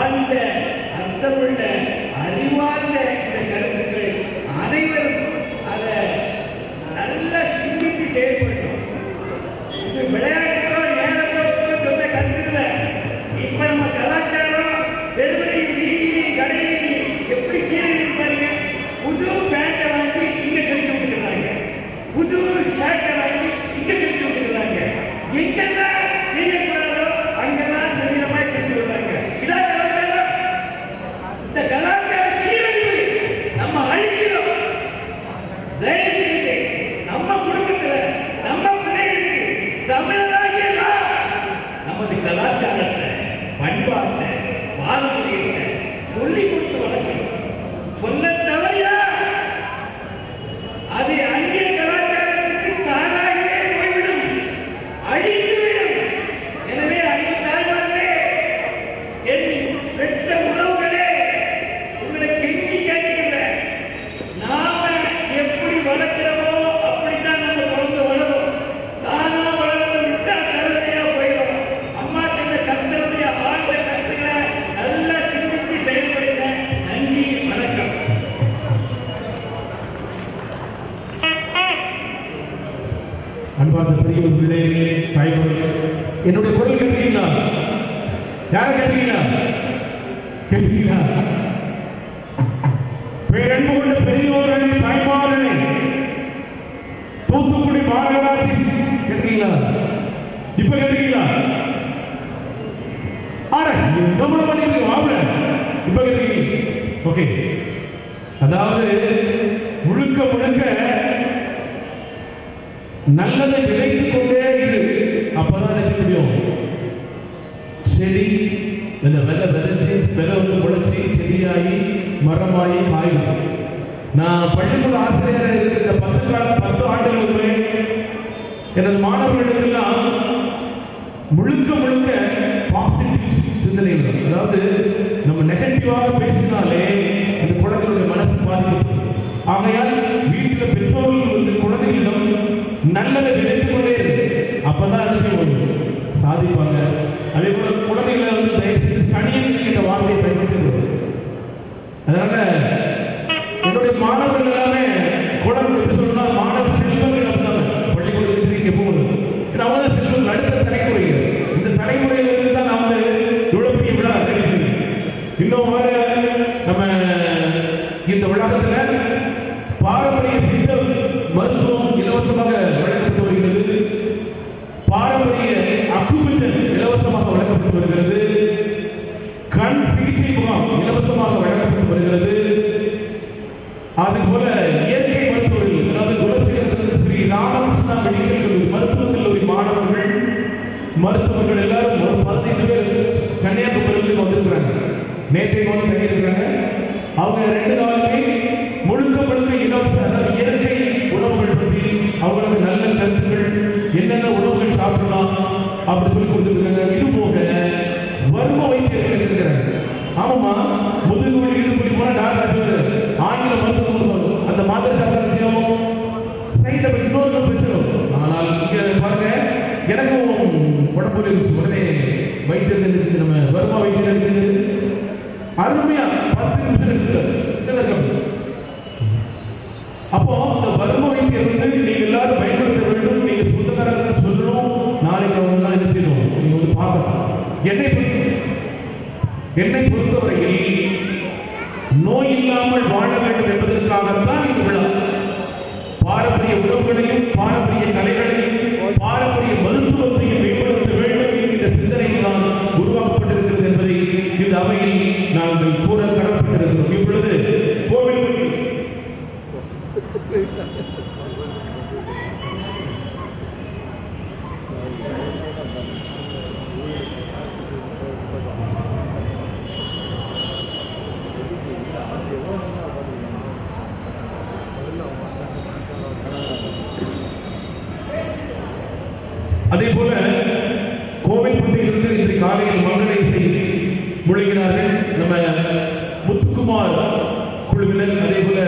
ஆழ்ந்த அர்த்தமுள்ள அதாவது முழுக்க முழுக்க நல்லதை விளைந்து கொண்டே இரு. அப்பதான் நினைக்க முடியும். செடி இந்த விதை விதைச்சு விதை வந்து முளைச்சி செடியாகி மரமாகி காயும் நான் பள்ளிக்கூட ஆசிரியராக இருக்கிற இந்த பத்து கால பத்து ஆண்டுகளுமே எனது மாணவர்களுக்கெல்லாம் முழுக்க முழுக்க பாசிட்டிவ் சிந்தனைகள் அதாவது நம்ம நெகட்டிவாக பேசினாலே ஆகையால் வீட்டில் பெற்றோர்கள் வந்து குழந்தைகளிடம் நல்லதை விதைத்துக் கொண்டே இருக்கு அப்பதான் என்ன செய்வோம் சாதிப்பாங்க. அதே போல குழந்தைகளை வந்து தயவு செய்து சனியன் அதுபோல இயற்கை மருத்துவர்கள் அதாவது குலசேகரத்திலிருந்து ஸ்ரீ ராமகிருஷ்ணா மெடிக்கல் கல்லூரி மருத்துவக் கல்லூரி மாணவர்கள் மருத்துவர்கள் எல்லாரும் ஒரு பதினைந்து பேர் கன்னியாகுமரியிலிருந்து வந்திருக்கிறாங்க. நேற்றை வந்து தங்கியிருக்கிறாங்க. அவங்க ரெண்டு நாள் உடம்புல இருந்துச்சு உடனே வைத்தியம் இருக்குது நம்ம வருமா வைத்தியம் இருக்குது அருமையா பத்து நிமிஷம் எடுத்துட்டாரு அப்போ அந்த வரும வைத்தியம் வந்து நீங்க எல்லாரும் பயன்படுத்த வேண்டும் நீங்க சொந்தக்காரங்க சொல்லணும் நாளைக்கு அவங்க எல்லாம் என்ன செய்யணும்? நீங்க வந்து பார்க்கலாம் என்னை அதே போல கோவைப்பட்டியிலிருந்து இன்று காலையில் மங்கலை செய்து முழுகினார்கள் நம்ம முத்துக்குமார் குழுவினர். அதே போல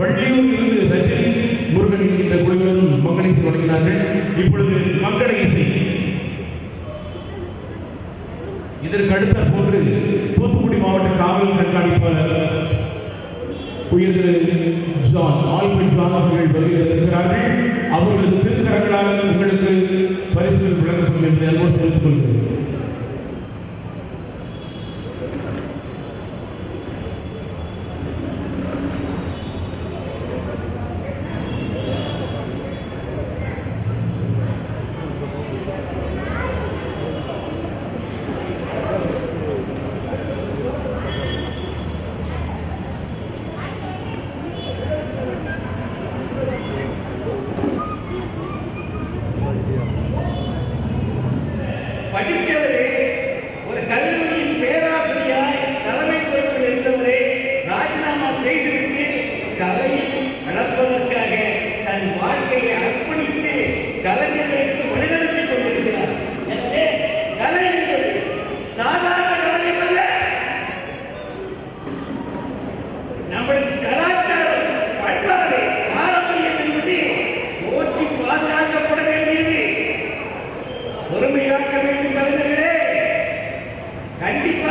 வள்ளியூரிலிருந்து ரஜினி முருகன் இந்த குழுவினரும் மங்கலை தொடங்கினார்கள் இப்பொழுது மங்கலை இசை. இதற்கு அடுத்த போன்று தூத்துக்குடி மாவட்ட காவல் கண்காணிப்பாளர் உயர் ஜான் ஆல்பன் ஜான் அவர்கள் வருகிறார்கள் படிக்க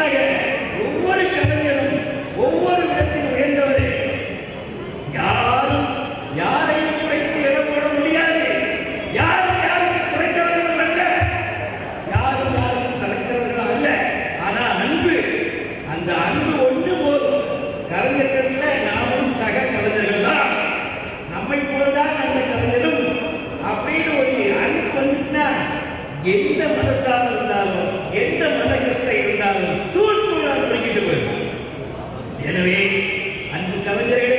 முன்பாக ஒவ்வொரு கலைஞரும் ஒவ்வொரு விதத்தில் உயர்ந்தவர். யாரும் யாரையும் குறைத்து இடப்பட முடியாது. யாரும் யாருக்கும் குறைந்தவர்கள் அல்ல. யாரும் யாருக்கும் சலைத்தவர்கள் அல்ல. ஆனா அன்பு அந்த அன்பு ஒன்று போதும். கலைஞர்கள்ல நாமும் சக கலைஞர்கள் தான். நம்மை போலதான் அந்த கலைஞரும் அப்படின்னு ஒரு அன்பு வந்துச்சுன்னா எந்த மனசாக இருந்தாலும் எந்த மன தூள் தூளாக குறிக்கிட்டு போயிருக்கும் எனவே அன்பு கலைஞர்கள்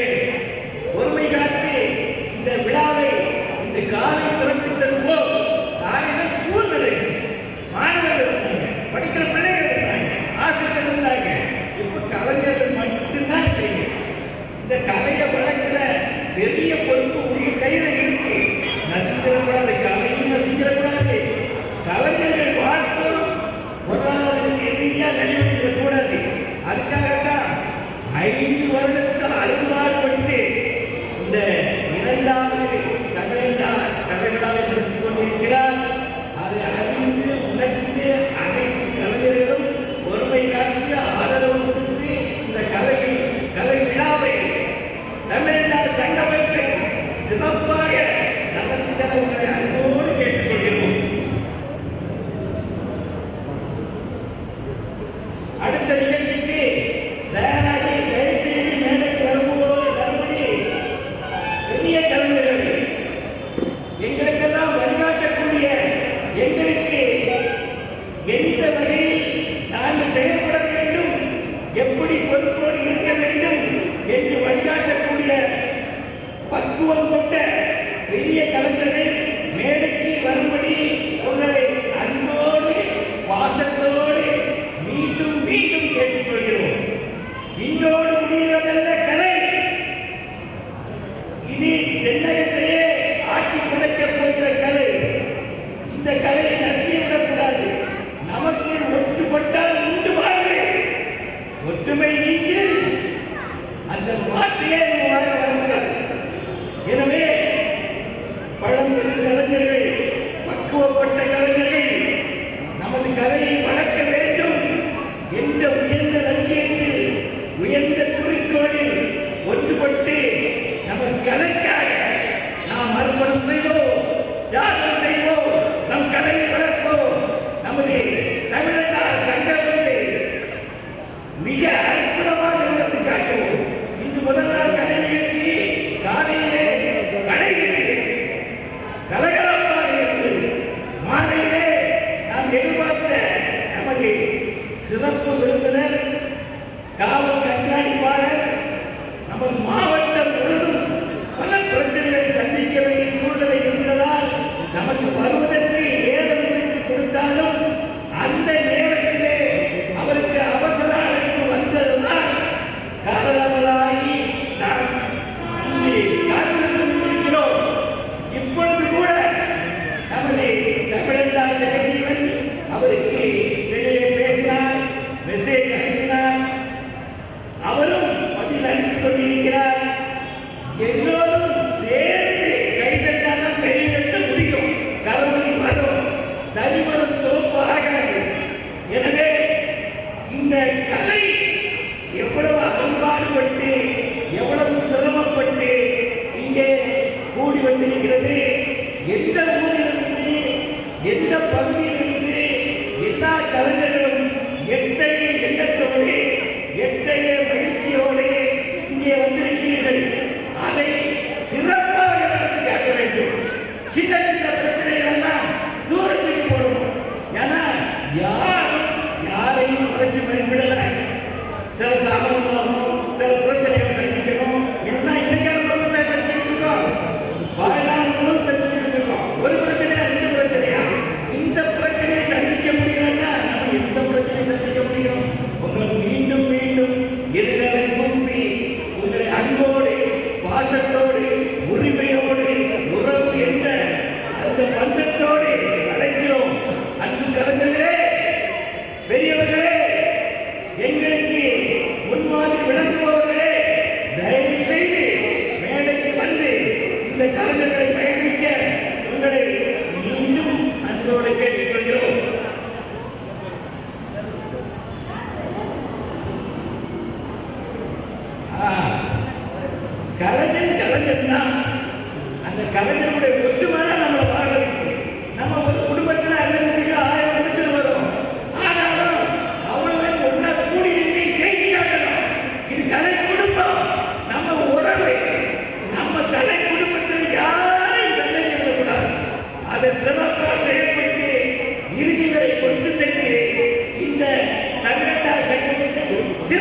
தலையை வணக்க வேண்டும் என்ற உயர்ந்த லட்சியத்தில் உயர்ந்த அப்போ மாவட்ட இருந்தால் அந்த கலைஞருடைய ஒற்றுமை